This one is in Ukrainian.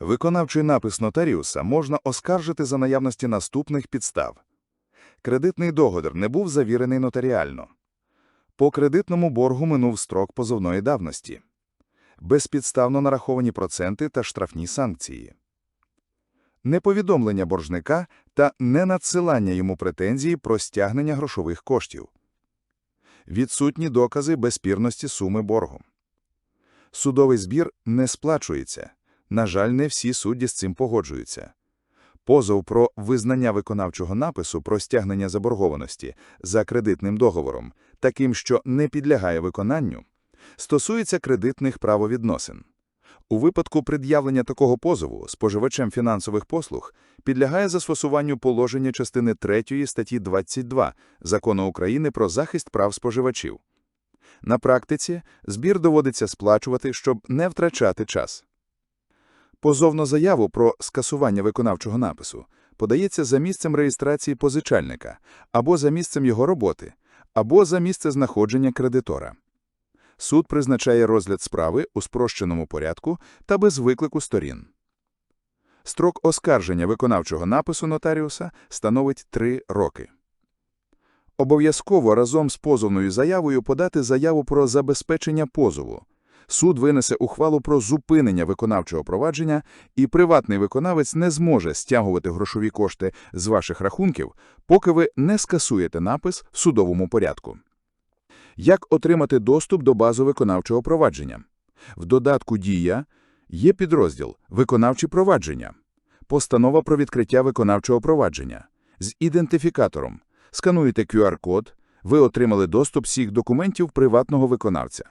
Виконавчий напис нотаріуса можна оскаржити за наявності наступних підстав. Кредитний договір не був завірений нотаріально. По кредитному боргу минув строк позовної давності. Безпідставно нараховані проценти та штрафні санкції. Неповідомлення боржника та ненадсилання йому претензії про стягнення грошових коштів. Відсутні докази безспірності суми боргу. Судовий збір не сплачується. На жаль, не всі судді з цим погоджуються. Позов про визнання виконавчого напису про стягнення заборгованості за кредитним договором, таким, що не підлягає виконанню, стосується кредитних правовідносин. У випадку пред'явлення такого позову споживачем фінансових послуг підлягає застосуванню положення частини 3 статті 22 Закону України про захист прав споживачів. На практиці збір доводиться сплачувати, щоб не втрачати час. Позовну заяву про скасування виконавчого напису подається за місцем реєстрації позичальника або за місцем його роботи, або за місце знаходження кредитора. Суд призначає розгляд справи у спрощеному порядку та без виклику сторін. Строк оскарження виконавчого напису нотаріуса становить 3 роки. Обов'язково разом з позовною заявою подати заяву про забезпечення позову. Суд винесе ухвалу про зупинення виконавчого провадження, і приватний виконавець не зможе стягувати грошові кошти з ваших рахунків, поки ви не скасуєте напис в судовому порядку. Як отримати доступ до бази виконавчого провадження? В додатку «Дія» є підрозділ «Виконавчі провадження», постанова про відкриття виконавчого провадження. З ідентифікатором скануєте QR-код, ви отримали доступ всіх документів приватного виконавця.